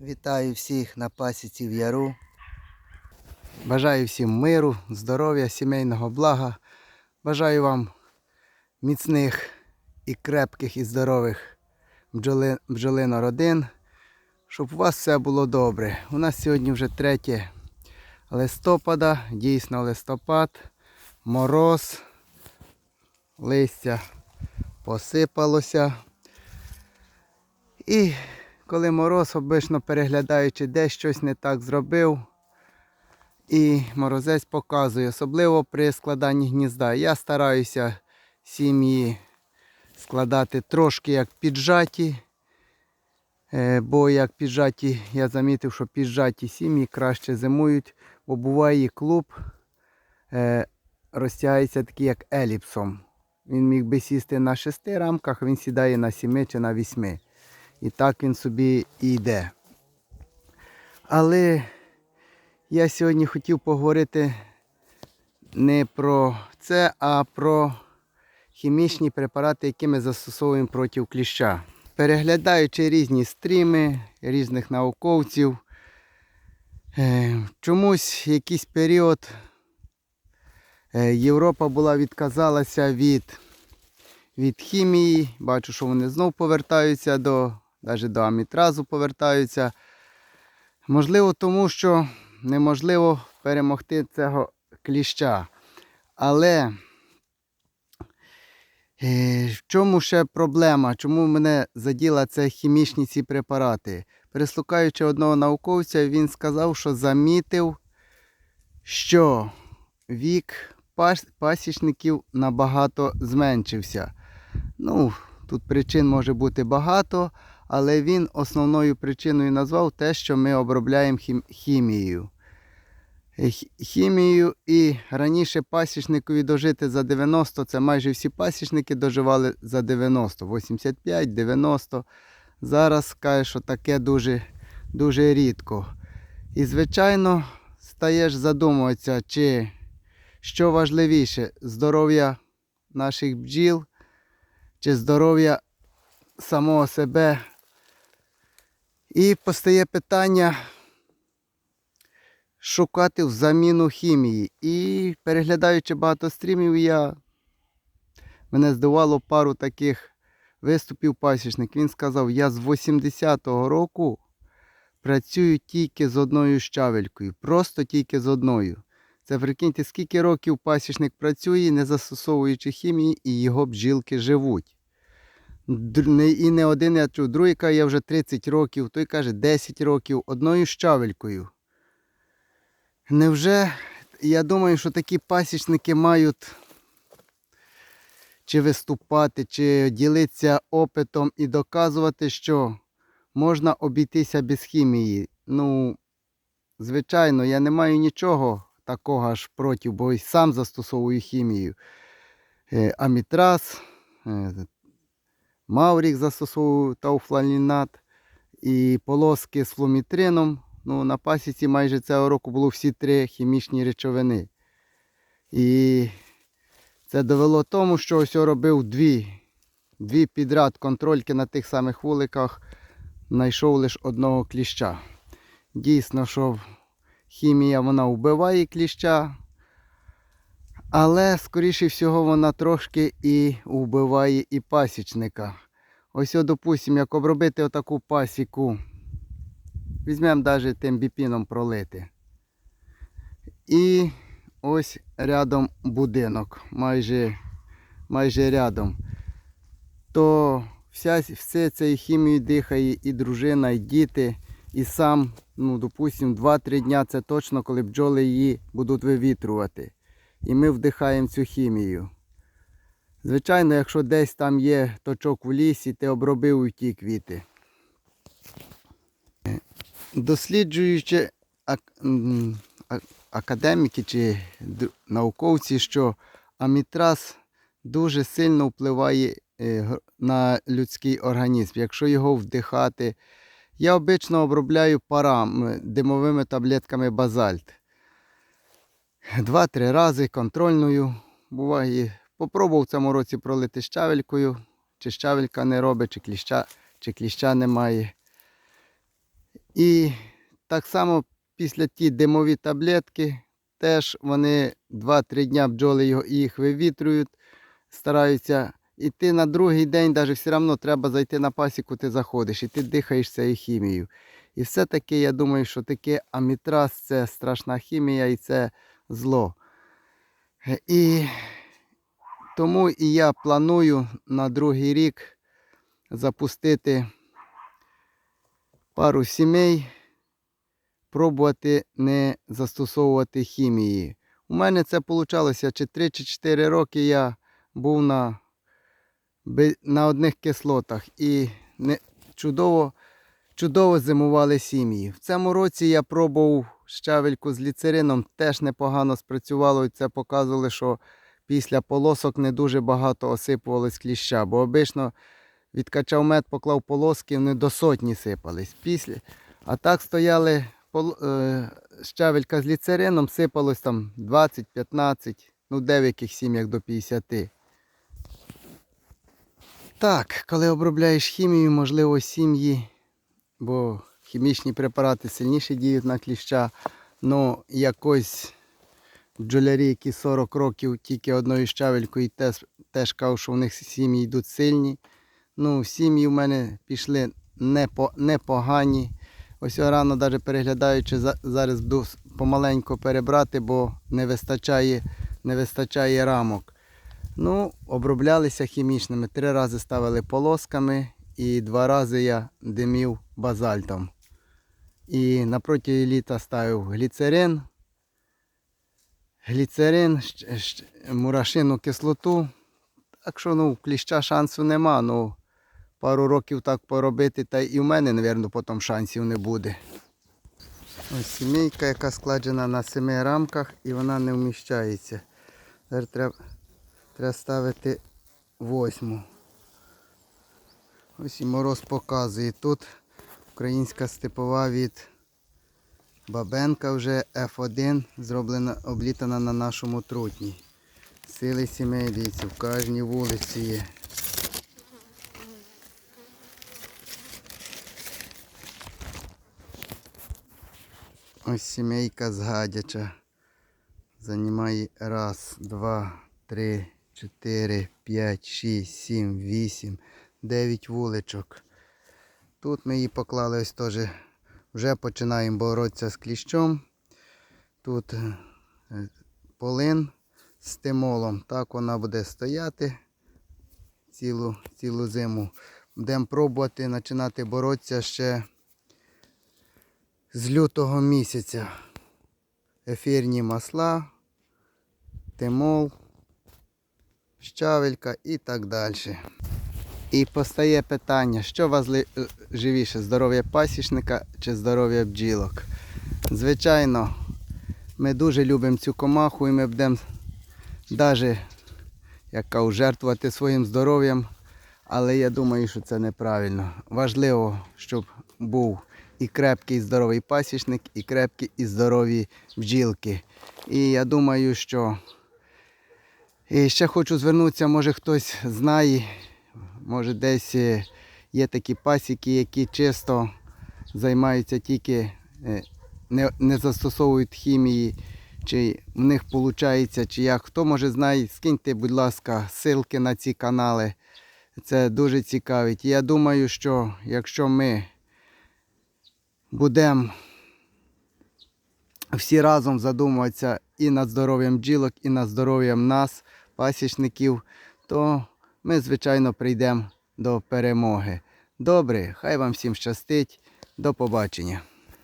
Вітаю всіх на пасіці в яру. Бажаю всім миру, здоров'я, сімейного блага. Бажаю вам міцних і крепких і здорових бджоли, бджолинородин, щоб у вас все було добре. У нас сьогодні вже 3 листопада, дійсно листопад, мороз, листя посипалося. І коли мороз, обично переглядаючи, де щось не так зробив, і морозець показує, особливо при складанні гнізда. Я стараюся сім'ї складати трошки як піджаті, е, бо як піджаті, я замітив, що піджаті сім'ї краще зимують, бо буває клуб е, розтягається такий як еліпсом. Він міг би сісти на шести рамках, він сідає на сіми чи на вісьми. І так він собі і йде. Але я сьогодні хотів поговорити не про це, а про хімічні препарати, які ми застосовуємо проти кліща. Переглядаючи різні стріми різних науковців, е, чомусь якийсь період е, Європа була відказалася від, від хімії. Бачу, що вони знов повертаються до, навіть до амітразу повертаються. Можливо, тому що неможливо перемогти цього кліща. Але е, в чому ще проблема? Чому мене заділа це хімічні ці препарати? Переслухаючи одного науковця, він сказав, що замітив, що вік пасічників набагато зменшився. Ну, тут причин може бути багато, але він основною причиною назвав те, що ми обробляємо хім- хімією. Хі- Хімією і раніше пасічникові дожити за 90, це майже всі пасічники доживали за 90, 85, 90. Зараз каже, що таке дуже, дуже рідко. І, звичайно, стаєш задумуватися, чи що важливіше, здоров'я наших бджіл, чи здоров'я самого себе. І постає питання шукати в заміну хімії. І переглядаючи багато стрімів, я мене здивувало пару таких виступів пасічник. Він сказав, я з 80-го року працюю тільки з одною щавелькою, просто тільки з одною. Це прикиньте, скільки років пасічник працює, не застосовуючи хімії, і його бджілки живуть. І не один я чув. Другий каже, я вже 30 років, той каже 10 років одною щавелькою. Невже я думаю, що такі пасічники мають чи виступати, чи ділитися опитом і доказувати, що можна обійтися без хімії. Ну, звичайно, я не маю нічого такого аж проти, бо й сам застосовую хімію. Е, Амітраз, е, Маврік застосовую тауфлалінат і полоски з флумітрином. Ну, на пасіці майже цього року було всі три хімічні речовини. І це довело тому, що ось робив дві, дві підряд контрольки на тих самих вуликах, знайшов лише одного кліща. Дійсно, що хімія вона вбиває кліща, але, скоріше всього, вона трошки і вбиває і пасічника. Ось, допустимо, як обробити отаку пасіку, візьмемо навіть тим біпіном пролити. І ось рядом будинок, майже, майже рядом. То вся, все цією хімією дихає і дружина, і діти, і сам, ну, допустимо, 2-3 дня це точно, коли бджоли її будуть вивітрювати. І ми вдихаємо цю хімію. Звичайно, якщо десь там є точок в лісі, ти обробив і ті квіти. Досліджуючи академіки чи науковці, що амітраз дуже сильно впливає е, на людський організм, якщо його вдихати. Я обично обробляю парам димовими таблетками базальт. Два-три рази контрольною. Буває, попробував в цьому році пролити щавелькою, чи щавелька не робить, чи кліща, чи кліща немає. І так само після ті димові таблетки, теж вони 2-3 дня бджоли їх вивітрюють, стараються. І ти на другий день, навіть все одно треба зайти на пасіку, ти заходиш і ти дихаєш цією хімією. І все-таки я думаю, що таке амітраз це страшна хімія і це зло. Е, І тому і я планую на другий рік запустити пару сімей, пробувати не застосовувати хімії. У мене це вийшло чи 3 чи 4 роки я був на, на одних кислотах і не, чудово, чудово зимували сім'ї. В цьому році я пробував щавельку з ліцерином, теж непогано спрацювало. І це показувало, що після полосок не дуже багато осипувалось кліща, бо обично відкачав мед, поклав полоски, вони до сотні сипались. Після... А так стояли пол... е... щавелька з ліцерином, сипалось там 20-15, ну деяких сім'ях до 50. Так, коли обробляєш хімію, можливо, сім'ї, бо хімічні препарати сильніше діють на кліща, ну якось бджолярі, які 40 років тільки одною щавелькою теж, теж кажуть, що в них сім'ї йдуть сильні. Ну, сім'ї в мене пішли непо, непогані. Ось рано навіть переглядаючи, зараз буду помаленьку перебрати, бо не вистачає, не вистачає рамок. Ну, оброблялися хімічними. Три рази ставили полосками і два рази я димів базальтом. І напроти літа ставив гліцерин, гліцерин, мурашину кислоту. Так що ну, кліща шансу нема. Ну, пару років так поробити, та і в мене, мабуть, потім шансів не буде. Ось сімейка, яка складена на семи рамках і вона не вміщається. Тепер треба, треба ставити восьму. Ось і мороз показує. Тут українська степова від Бабенка вже F1 зроблена, облітана на нашому трутні. Сили сімей, дивіться, в кожній вулиці є. Ось сімейка згадяча. Займає раз, два, три, чотири, п'ять, шість, сім, вісім, дев'ять вуличок. Тут ми її поклали ось теж. Вже починаємо боротися з кліщом. Тут е, полин з тимолом. Так вона буде стояти цілу, цілу зиму. Будемо пробувати починати боротися ще з лютого місяця. Ефірні масла, тимол, щавелька і так далі. І постає питання, що важливіше, здоров'я пасічника чи здоров'я бджілок. Звичайно, ми дуже любимо цю комаху і ми будемо навіть як кажу, жертвувати своїм здоров'ям, але я думаю, що це неправильно. Важливо, щоб був і крепкий, і здоровий пасічник, і крепкі і здорові бджілки. І я думаю, що і ще хочу звернутися, може хтось знає, може десь е, є такі пасіки, які чисто займаються тільки, е, не, не застосовують хімії, чи в них виходить, чи як. Хто може знає, скиньте, будь ласка, ссылки на ці канали. Це дуже цікавить. Я думаю, що якщо ми будемо всі разом задумуватися і над здоров'ям бджілок, і над здоров'ям нас, пасічників, то ми, звичайно, прийдемо до перемоги. Добре, хай вам всім щастить. До побачення.